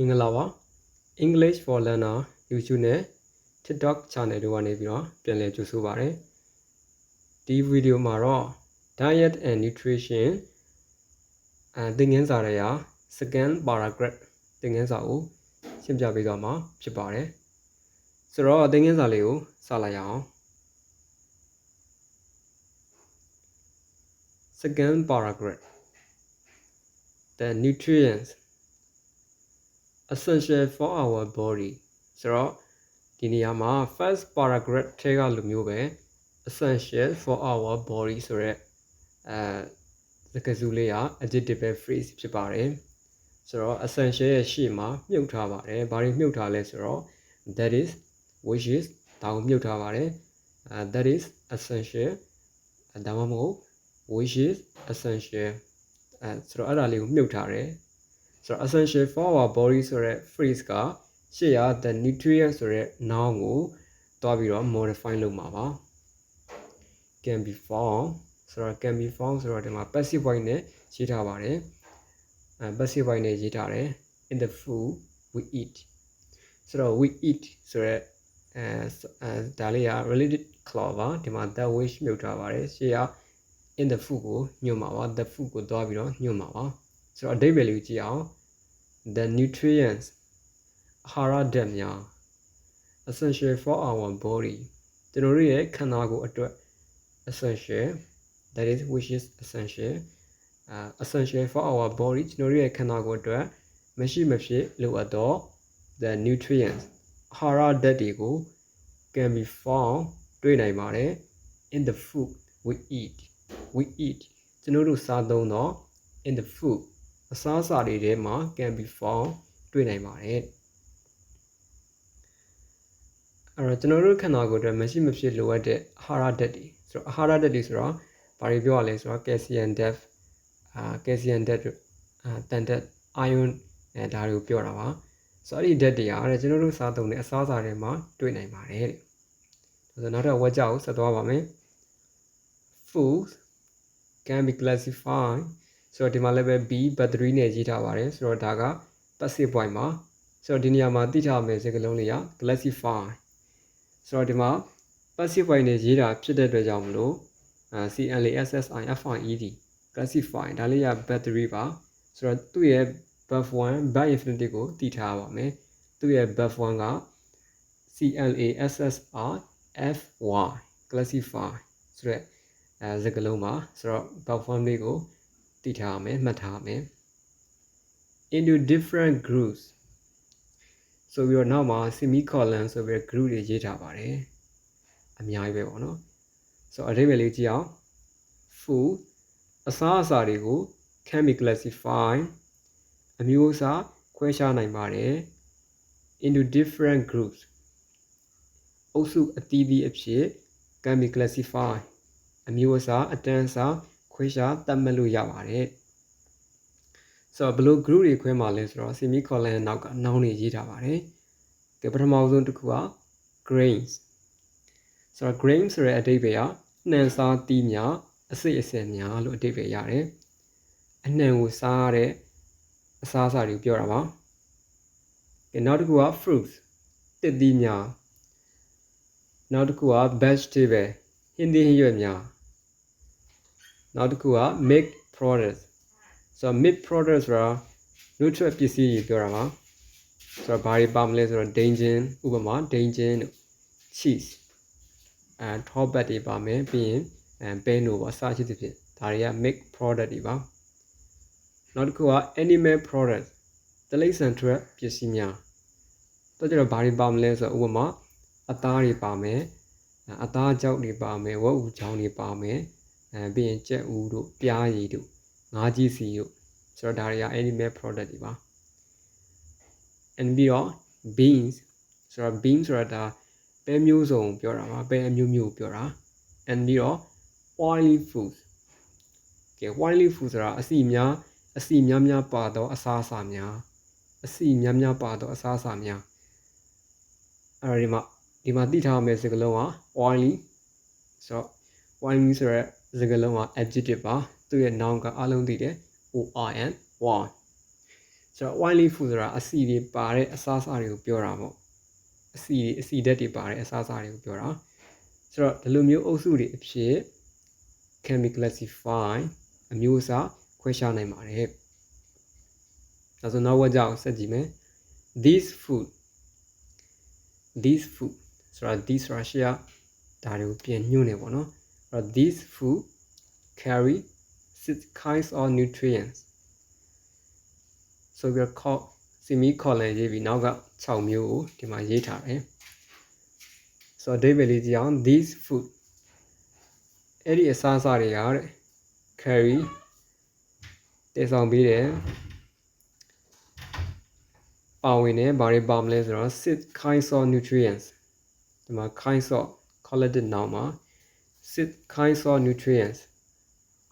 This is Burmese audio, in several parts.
မင်္ဂလာပါ English for Learner YouTube နဲ့ TikTok channel တို့ကနေပြီးတော့ပြန်လည်ကြိုဆိုပါရစေဒီဗီဒီယိုမှာတော့ Diet and Nutrition အဲသင်ခန်းစာတွေရာ second paragraph သင်ခန်းစာကိုရှင်းပြပေးသွားမှာဖြစ်ပါတယ်ဆိုတော့သင်ခန်းစာလေးကိုစလိုက်ရအောင် second paragraph the nutrients essential for our body ဆိုတော့ဒီနေရာမှာ first paragraph ထဲကလိုမျိုးပဲ essential for our body ဆိုရက်အဲစကားစုလေးက adjective phrase ဖြစ်ပါတယ်ဆိုတော့ essential ရဲ့ရှေ့မှာမြုပ်ထားပါတယ်ဘာတွေမြုပ်ထားလဲဆိုတော့ that is which is ဒါကိုမြုပ်ထားပါတယ်အဲ that is essential ဒါမှမဟုတ် which is essential အဲဆိုတော့အဲ့ဒါလေးကိုမြုပ်ထားတယ် ဆိုတော့ essential for our body ဆိုတဲ့ phrase ကရှေ့ရ the nutrient ဆိုတဲ့ noun ကိုတွားပြီးတော့ modify လုပ်မှာပါ can be found ဆိုတော့ can be found ဆိုတော့ဒီမှာ passive voice နဲ့ရေးထားပါတယ်အဲ passive voice နဲ့ရေးထားတယ် in the food we eat ဆိုတော့ we eat ဆိုတော့အဲအဲဒါလေးက related clause ပါဒီမှာ that wish မြုပ်ထားပါတယ်ရှေ့ရ in the food ကိုညွှန်မှာပါ the food ကိုတွားပြီးတော့ညွှန်မှာပါဆိုတော့အဓိပ္ပာယ်လေးကိုကြည့်အောင် the nutrients အာဟာရဓာတ်များ essential for our body ကျွန်တော်တို့ရဲ့ခန္ဓာကိုယ်အတွက် essential that is which is essential uh, essential for our body ကျွန်တော်တို့ရဲ့ခန္ဓာကိုယ်အတွက်မရှိမဖြစ်လိုအပ်သော the nutrients အာဟာရဓာတ်တွေကို can be found တွေ့နိုင်ပါတယ် in the food we eat we eat ကျွန်တော်တို့စားသုံးသော in the food အစားအစာတွေထဲမှာ can be found တွေ့နိုင်ပါတယ်အဲ့တော့ကျွန်တော်တို့ခန္ဓာကိုယ်အတွက်မရှိမဖြစ်လိုအပ်တဲ့အာဟာရဓာတ်တွေဆိုတော့အာဟာရဓာတ်တွေဆိုတော့ဘာတွေပြောရလဲဆိုတော့ calcium depth အာ calcium depth အာတန်တက် iron အဲဒါတွေကိုပြောတာပါဆိုတော့အဲ့ဒီဓာတ်တွေကအဲ့ကျွန်တော်တို့စားသုံးတဲ့အစားအစာတွေမှာတွေ့နိုင်ပါတယ်တဲ့ဆိုတော့နောက်တော့ဝက်ကြောက်ဆက်သွားပါမယ် food can be classified ဆိုတော့ဒီမှာလည်းပဲ B battery နဲ့ရေးထားပါတယ်ဆိုတော့ဒါက passive voice မှာဆိုတော့ဒီနေရာမှာသိထားမယ်စကားလုံးလေးက classify ဆိုတော့ဒီမှာ passive voice နဲ့ရေးတာဖြစ်တဲ့အတွက်ကြောင့်မလို့အာ CLASSI FIED classify ဒါလေးက battery ပါဆိုတော့သူ့ရဲ့ buff 1 by infinity ကိုတည်ထားပါမယ်သူ့ရဲ့ buff 1က CLASSI FY classify ဆိုတော့အဲစကားလုံးပါဆိုတော့ buff 1လေးကို တည်ထားမယ်မှတ်ထားမယ် into different groups ဆိုပြီးတော့နောက်မှာ semicolon ဆိုပြီး group တွေရေးထားပါတယ်အများကြီးပဲပေါ့နော်ဆိုတော့အဓိပ္ပာယ်လေးကြည့်အောင် food အစားအစာတွေကို can be classified အမျိုးအစားခွဲခြားနိုင်ပါတယ် into different groups အုပ်စုအသီးသီးအဖြစ် can be classified အမျိုးအစားအတန်းအစား ခွဲခြားသတ်မှတ်လို့ရပါတယ်ဆိုတော့ဘယ်လို group တွေခွဲမှာလဲဆိုတော့ semicolon နောက်က noun တွေရေးထားပါတယ်ကဲပထမဆုံးတစ်ခုက grains ဆိုတော့ grain ဆိုတဲ့အဓိပ္ပာယ်ကနှံစားသီးများအစိတ်အစက်များလို့အဓိပ္ပာယ်ရတယ်အနှံကိုစားရတဲ့အစားအစာတွေကိုပြောတာပါကဲနောက်တစ်ခုက fruits တစ်သီးများနောက်တစ်ခုက vegetable ဟင်းသီးဟင်းရွက်များ နောက်တစ်ခုက milk products ဆိုတော့ milk products ဆိုတာ nutrient ပစ္စည်းတွေပြောတာပါဆိုတော့ဘာတွေပါမလဲဆိုတော့ dangin ဥပမာ dangin cheese အဲ drawback တွေပါမယ်ပြီးရင်အဲပဲနိုပါစရှိသဖြင့်ဒါတွေက milk product တွေပါနောက်တစ်ခုက animal product တလိษံထွက်ပစ္စည်းများတော့ကျတော့ဘာတွေပါမလဲဆိုတော့ဥပမာအသားတွေပါမယ်အသားကြောက်တွေပါမယ်ဝက်ဥချောင်းတွေပါမယ် အဲပြီးရင်ကြက်ဥတို့ပြားရည်တို့ငါးကြီးစီတို့ဆိုတော့ဒါတွေက animal product တွေပါ and ပြီးတော့ beans ဆိုတော့ beans ဆိုတာဒါပဲမျိုးစုံပြောတာပါပဲအမျိုးမျိုးပြောတာ and ပြီးတော့ oily food ကဲ oily food ဆိုတာအစီများအစီများများပါတော့အစားအစာများအစီများများပါတော့အစားအစာများအဲဒီမှာဒီမှာသိထားမယ့်စကားလုံးက oily ဆိုတော့ oily ဆိုရဲ စကားလုံးက adjective ပါသူ့ရဲ့ noun ကအလုံးသိတယ် O R N Y ဆိုတော့ oily food ဆိုတာအဆီတွေပါတဲ့အစားအစာတွေကိုပြောတာပေါ့အဆီတွေအဆီဓာတ်တွေပါတဲ့အစားအစာတွေကိုပြောတာဆိုတော့ဒီလိုမျိုးအုပ်စုတွေအဖြစ် can be classified အမျိုးအစားခွဲခြားနိုင်ပါတယ်။ဒါဆိုနောက်ဝက်ကြောင်ဆက်ကြည့်မယ်။ this food this food ဆိုတာ this ဆိုတာရှေ့ကဒါတွေကိုပြန်ညွှန်းနေပေါ့နော်။အဲ့ တော့ this food carry six kinds of nutrients ဆိုပြီးတော့ call semi colon ရေးပြီးနောက်က6မျိုးကိုဒီမှာရေးထားတယ်။ဆိုတော့ David လေးကြည့်အောင် this food အဲ့ဒီအစားအစာတွေကတဲ့ carry တည်ဆောင်ပြီးတယ်ပါဝင်တယ်ဘာတွေပါမလဲဆိုတော့ six kinds of nutrients ဒီမှာ kinds of collected noun မှာ six kinds of nutrients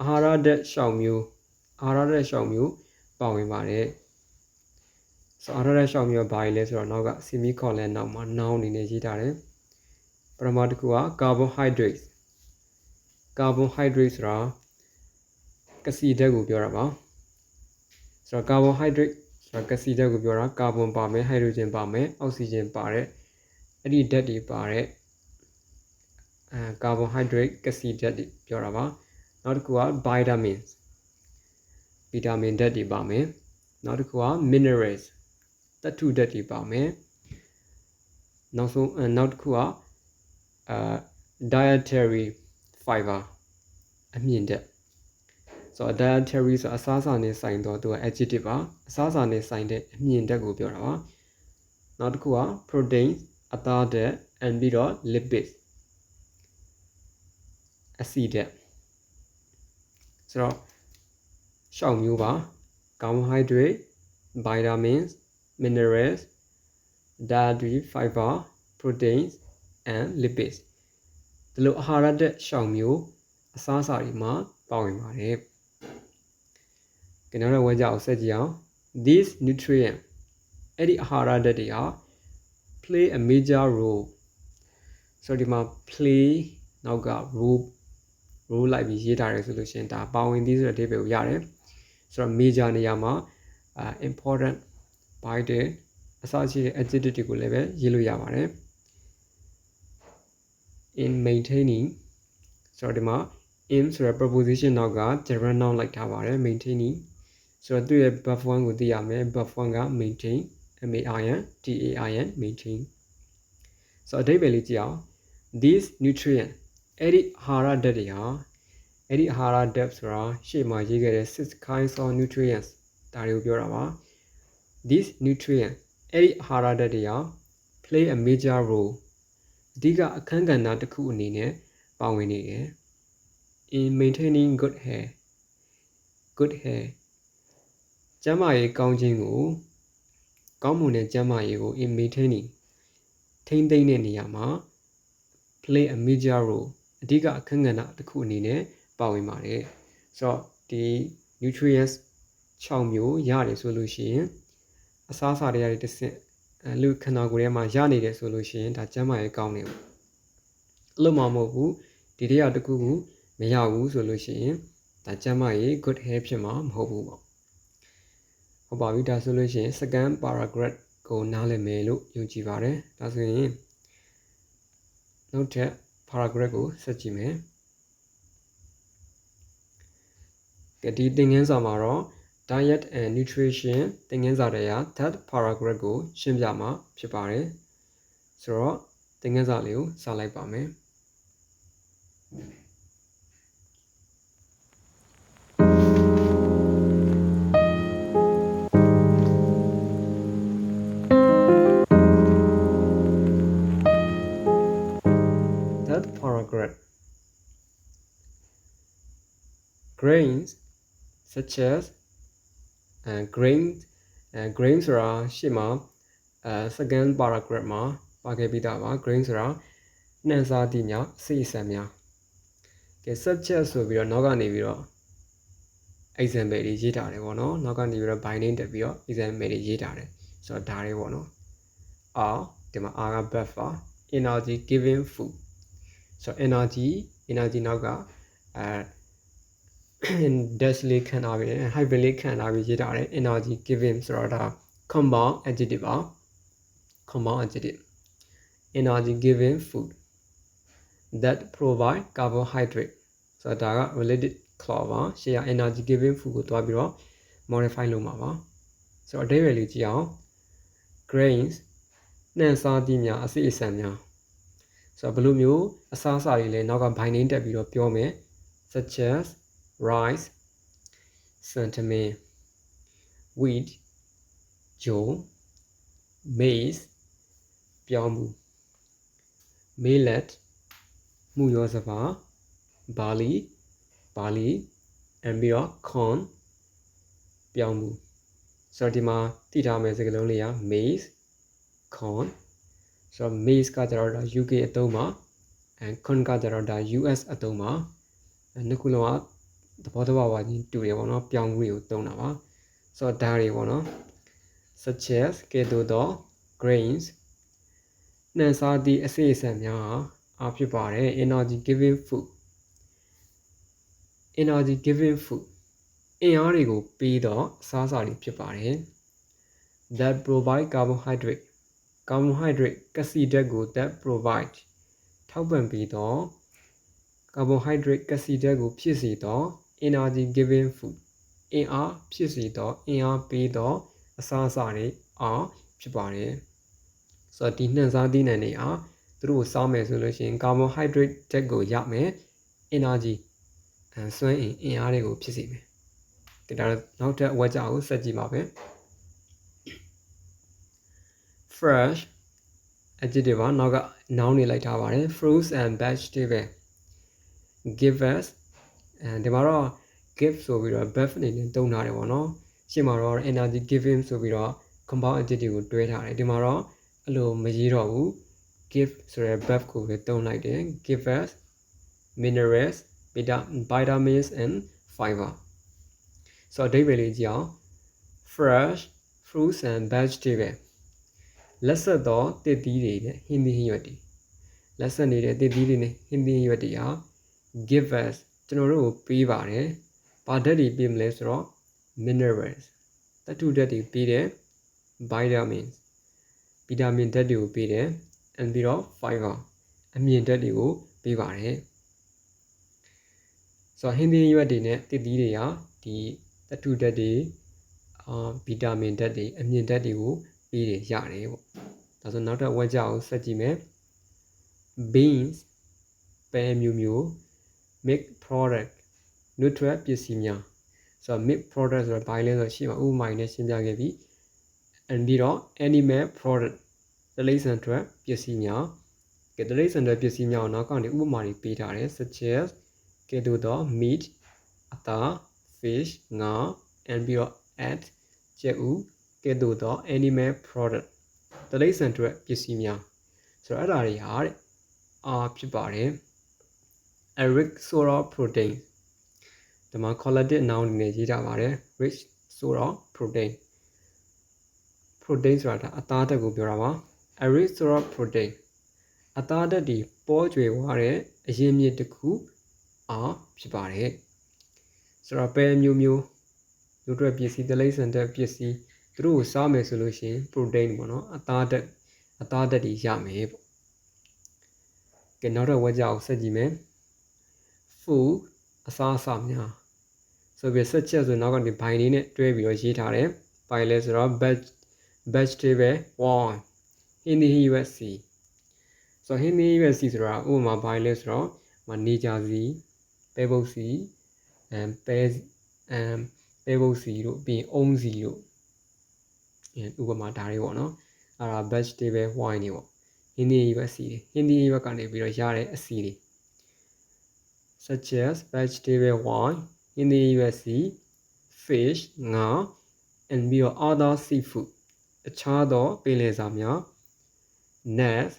အာဟာရဓာတ်ရှောင်မျိုးအာဟာရဓာတ်ရှောင်မျိုးပါဝင်ပါတယ်ဆိုအာဟာရဓာတ်ရှောင်မျိုးဘာလဲဆိုတော့နောက်က semi colon နောက်မှာ noun အနေနဲ့ရေးထားတယ်ပထမတစ်ခုက carbohydrates carbohydrate ဆိုတာကစီဓာတ်ကိုပြောတာပါဆိုတော့ carbohydrate ဆိုတာကစီဓာတ်ကိုပြောတာကာဗွန်ပါမယ်ဟိုက်ဒရိုဂျင်ပါမယ်အောက်ဆီဂျင်ပါတဲ့အဲ့ဒီဓာတ်တွေပါတဲ့ အဲ carbohydrate ကစီဓာတ်တွေပြောတာပါနောက်တစ်ခုက vitamins ဗီတာမင်ဓာတ်တွေပါမယ်နောက်တစ်ခုက minerals သတ္ထုဓာတ်တွေပါမယ်နောက်ဆုံးနောက်တစ်ခုကအာ dietary fiber အမြင့်ဓာတ်ဆိုတော့ dietary ဆိုအစားအစာနဲ့ဆိုင်တော့သူက adjective ပါအစားအစာနဲ့ဆိုင်တဲ့အမြင့်ဓာတ်ကိုပြောတာပါနောက်တစ်ခုက protein အသားဓာတ် and ပြီးတော့ lipids အဆီဓာတ်ဆိုတော့ရှောက်မျိုးပါ carbohydrate vitamins minerals dietary fiber proteins and lipids ဒီလိုအာဟာရဓာတ်ရှောင်မျိုးအစားအစာတွေမှာပါဝင်ပါတယ်။ကျွန်တော်တို့ဝဲကြအောင်ဆက်ကြည့်အောင် these nutrient အဲ့ဒီအာဟာရဓာတ်တွေဟာ play a major role ဆိုတော့ဒီမှာ play နောက်က role role လိုက်ပြီးရေးထားတယ်ဆိုလို့ရှိရင်ဒါပါဝင်သည်ဆိုတဲ့အဓိပ္ပာယ်ကိုရတယ်ဆိုတော့ major နေရာမှာ important vital အစရှိတဲ့ adjective တွေကိုလည်းပဲရေးလို့ရပါတယ် in maintaining ဆိုတော့ဒီမှာ in ဆိုတဲ့ preposition နောက်က gerund noun လိုက်ထားပါတယ် maintaining ဆိုတော့သူ့ရဲ့ verb 1ကိုသိရမယ် verb 1က maintain m a i n t a i n maintain ဆိုတော့အဓိပ္ပာယ်လေးကြည့်အောင် these nutrient အဲ့ဒီအာဟာရဓာတ်တွေဟာအဲ့ဒီအာဟာရဓာတ်ဆိုတာရှေ့မှာရေးခဲ့တဲ့ six kinds of nutrients ဒါတွေကိုပြောတာပါ these nutrient အဲ့ဒီအာဟာရဓာတ်တွေဟာ play a major role အဓိကအခန်းကဏ္ဍတစ်ခုအနေနဲ့ပါဝင်နေတယ် in maintaining good hair good hair ကျန်းမာရေးကောင်းခြင်းကိုကောင်းမွန်တဲ့ကျန်းမာရေးကို in maintaining ထိန်းသိမ်းတဲ့နေရာမှာ play a major role အဓိကအခန်းကဏ္ဍတစ်ခုအနေနဲ့ပါဝင်ပါတယ်ဆိုတော့ဒီ nutrients 6မျိုးရတယ်ဆိုလို့ရှိရင်အစားအစာတွေရတဲ့တစ်ဆင့်လူခန္ဓာကိုယ်ထဲမှာရနေတယ်ဆိုလို့ရှိရင်ဒါကျန်းမာရေးကောင်းတယ်ပေါ့အဲ့လိုမှမဟုတ်ဘူးဒီတရားတစ်ခုခုမရဘူးဆိုလို့ရှိရင်ဒါကျန်းမာရေး good health ဖြစ်မှာမဟုတ်ဘူးပေါ့ဟုတ်ပါပြီဒါဆိုလို့ရှိရင် second paragraph ကိုနားလည်မယ်လို့ယုံကြည်ပါတယ်ဒါဆိုရင်နောက်ထပ် paragraph ကိုဆက်ကြည့်မယ်ကဒီသင်ခန်းစာမှာတော့ diet and nutrition သင်ခန်းစာတွေက that paragraph ကိုရှင်းပြမှာဖြစ်ပါတယ်ဆိုတော့သင်ခန်းစာလေးကိုစလိုက်ပါမယ် grains such as uh, grain uh, grain ဆိုတာရှေ့မှာအဲ second paragraph မှာပါခဲ့ပြီးသားပါ grain ဆိုတာနှံစားသည့်များအစိအစံများကဲ subject ဆိုပြီးတော့နောက်ကနေပြီးတော့ example တွေရေးထားတယ်ပေါ့နော်နောက်ကနေပြီးတော့ binding တက်ပြီးတော့ example တွေရေးထားတယ်ဆိုတော့ဒါတွေပေါ့နော် R ဒီမှာ R က verb ပါ energy giving food ဆိုတော့ energy energy နောက်ကအဲ dash လေးခံထားပြီး hyphen လေးခံထားပြီးရေးထားတယ် energy giving ဆိုတော့ဒါ compound adjective ပါ compound adjective energy giving food that provide carbohydrate ဆိုတော့ဒါက related clause ပါရှေ့က energy giving food ကိုတွားပြီးတော့ modify လုပ်မှာပါဆိုတော့အဓိပ္ပာယ်လေးကြည့်အောင် grains နှံစားသည့်များအစိအစံများဆိုတော့ဘယ်လိုမျိုးအစားအစာတွေလဲနောက်က binding တက်ပြီးတော့ပြောမယ် such as rice sentiment wheat ဂျုံ maize ပြောင်းမှု millet မှုရောစပါ barley barley and ပြီးတော့ corn ပြောင်းမှုဆိုတော့ဒီမှာသိထားမယ့်စကားလုံးလေးက maize corn ဆိုတော့ maize ကကျတော့ဒါ UK အသုံးပါ and corn ကကျတော့ဒါ US အသုံးပါနှစ်ခုလုံးက သဘောတဘာဝချင်းတူတယ်ပေါ့နော်ပြောင်းမှုတွေကိုသုံးတာပါဆိုတော့ဒါတွေပေါ့နော် such as ကဲ့သို့သော grains နှံစားသည့်အစိအစံများအားဖြစ်ပါတယ် energy giving food energy giving food အင်အားတွေကိုပေးသောအစားအစာတွေဖြစ်ပါတယ် that provide carbohydrate carbohydrate ကစီဓာတ်ကို that provide ထောက်ပံ့ပေးသော carbohydrate ကစီဓာတ်ကိုဖြစ်စေသော energy giving food အင်အားဖြစ်စေသောအင်အားပေးသောအစားအစာတွေအားဖြစ်ပါတယ်ဆိုတော့ဒီနှံစားသီးနှံတွေအားသူတို့စားမယ်ဆိုလို့ရှိရင် carbohydrate ဓာတ်ကိုရမယ် energy အဲစွမ်းအင်အင်အားတွေကိုဖြစ်စေမယ်ဒီဒါနောက်ထပ်ဝက်ကြကိုဆက်ကြည့်ပါပဲ fresh adjective ပါနောက်က noun နေလိုက်ထားပါတယ် fruits and vegetable give us အဲဒီမှာတော့ give ဆိုပြီးတော့ verb အနေနဲ့သုံးထားတယ်ပေါ့နော်ရှင်းမှာတော့ energy giving ဆိုပြီးတော့ compound adjective ကိုတွဲထားတယ်ဒီမှာတော့အဲ့လိုမရေးတော့ဘူး give ဆိုတဲ့ verb ကိုပဲသုံးလိုက်တယ် give us minerals vitamins and fiber ဆိုတော့အဓိပ္ပာယ်လေးကြည့်အောင် fresh fruits and vegetable လက်ဆက်သောတစ်သီးတွေနဲ့ဟင်းသီးဟင်းရွက်တွေလက်ဆက်နေတဲ့တစ်သီးတွေနဲ့ဟင်းသီးဟင်းရွက်တွေဟာ give us ကျွန်တော်တို့ကိုပေးပါတယ်။ဘာဓာတ်တွေပေးမလဲဆိုတော့ minerals သတ္တုဓာတ်တွေပေးတယ် vitamins ဗီတာမင်ဓာတ်တွေကိုပေးတယ် and ပြီးတော့ fiber အမြင့်ဓာတ်တွေကိုပေးပါတယ်။ဆိုတော့ဟင်းသီးရွက်တွေနဲ့တစ်သီးတွေဟာဒီသတ္တုဓာတ်တွေအာဗီတာမင်ဓာတ်တွေအမြင့်ဓာတ်တွေကိုပေးတယ်ရတယ်ပေါ့ဒါဆိုနောက်ထပ်ဝက်ကြအောင်ဆက်ကြည့်မယ် beans ပဲမျိုးမျိုး make product နုထွက်ပစ္စည်းများဆိုတော့ make product ဆိုတော့ဘာလဲဆိုတော့ရှိမှာဥပမာနဲ့ရှင်းပြခဲ့ပြီး and ပြီးတော့ animal product တိရစ္ဆာန်ထွက်ပစ္စည်းများကဲတိရစ္ဆာန်ထွက်ပစ္စည်းများကိုနောက်ကနေဥပမာတွေပေးထားတယ် such as ကဲသို့သော meat အသား fish ငါ and ပြီးတော့ at ကြက်ဥကဲသို့သော animal product တိရစ္ဆာန်ထွက်ပစ္စည်းများဆိုတော့အဲ့ဒါတွေဟာတဲ့အာဖြစ်ပါတယ် rich source of protein ဒီမှာ collective noun အနေနဲ့ရေးထားပါတယ် rich source of protein protein ဆိုတာအသားဓာတ်ကိုပြောတာပါ rich source of protein အသားဓာတ်ဒီပေါ်ကျွေသွားတဲ့အရင်းမြစ်တစ်ခုအာဖြစ်ပါတယ်ဆိုတော့ပဲမျိုးမျိုးတို့အတွက်ပစ္စည်းတလိษံတဲ့ပစ္စည်းသူတို့ကိုစားမယ်ဆိုလို့ရှိရင် protein ပေါ့နော်အသားဓာတ်အသားဓာတ်တွေရမယ်ပေါ့ကဲနောက်တော့ဝက်ကြအောင်ဆက်ကြည့်မယ် food အစားအစာများဆိုပြီးဆက်ချက်ဆိုနောက်ကနေဘိုင်လေးနဲ့တွဲပြီးတော့ရေးထားတယ်ဘိုင်လဲဆိုတော့ veg vegetable one hindi usc ဆို hindi usc ဆိုတာဥပမာဘိုင်လဲဆိုတော့မနေကြစီပဲပုတ်စီအမ်ပဲအမ်ပဲပုတ်စီတို့ပြီးအုံးစီတို့ဥပမာဒါတွေပေါ့နော်အဲ့ဒါ vegetable wine တွေပေါ့ဟင်းသီးရွက်စီတွေဟင်းသီးရွက်ကနေပြီးတော့ရတဲ့အစီတွေ such as vegetable wine ဟင်းသီးရွက်စီ fish ငါ and ပြီးတော့ other seafood အခြားသောပင်လယ်စာများ nuts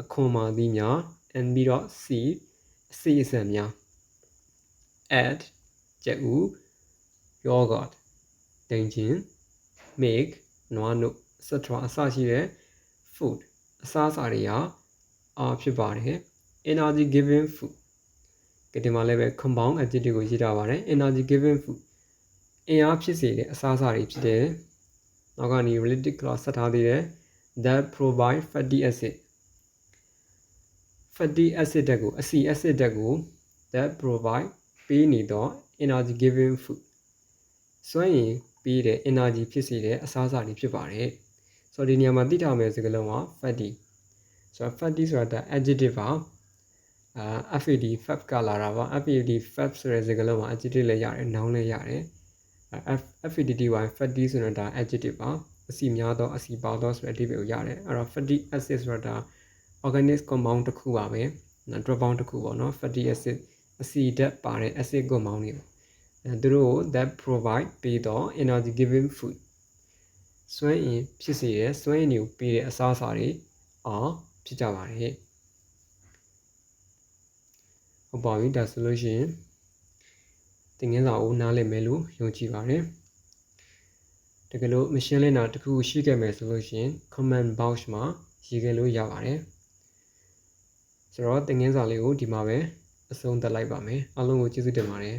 အခွန်မာသီးများ and ပြီးတော့ seed အစီအစံများ egg ကျက်ဥ yogurt ဒိန်ချင်း milk နွားနို့ etc အစရှိတဲ့ food အစားအစာတွေဟာအာဖြစ်ပါတယ် energy giving food ကဲဒီမှာလည်းပဲ compound adjective ကိုရေးထားပါတယ် energy giving food အင်အားဖြစ်စေတဲ့အစားအစာတွေဖြစ်တယ်နောက်ကနေ related clause ဆက်ထားသေးတယ် that provide fatty acid fatty acid ဓာတ်ကိုအဆီ acid ဓာတ်ကို that provide ပေးနေတော့ energy giving food စွမ်းရည်ပေးတဲ့ energy ဖြစ်စေတဲ့အစားအစာတွေဖြစ်ပါတယ်ဆိုတော့ဒီနေရာမှာသိထားမယ့်စကားလုံးက fatty ဆိုတော့ fatty ဆိုတာဒါ adjective ပါ အာ FAD fat ကလာတာပါ FAD fat ဆိုတဲ့စကားလုံးမှာ adjective လည်းရတယ် noun လည်းရတယ်အဲ FADDY fatty ဆိုတာဒါ adjective ပါအစီများသောအစီပါသောဆိုတဲ့အဓိပ္ပာယ်ကိုရတယ်အဲ့တော့ fatty acid ဆိုတာဒါ organic compound တစ်ခုပါပဲနော် drop down တစ်ခုပေါ့နော် fatty acid အစီဓာတ်ပါတဲ့ acid compound တွေအဲသူတို့ကို that provide ပေးတော့ energy giving food စွမ်းအင်ဖြစ်စေတဲ့စွမ်းအင်တွေကိုပေးတဲ့အစားအစာတွေအောင်ဖြစ်ကြပါတယ် ဟုတ်ပါပြီဒါဆိုလို့ရှိရင်တင်ငင်းစာကိုနားလည်မယ်လို့ယုံကြည်ပါတယ်တကယ်လို့မရှင်းလင်းတာတစ်ခုရှိခဲ့မယ်ဆိုလို့ရှိရင် comment box မှာရေးခဲ့လို့ရပါတယ်ဆိုတော့တင်ငင်းစာလေးကိုဒီမှာပဲအဆုံးသတ်လိုက်ပါမယ်အားလုံးကိုကျေးဇူးတင်ပါတယ်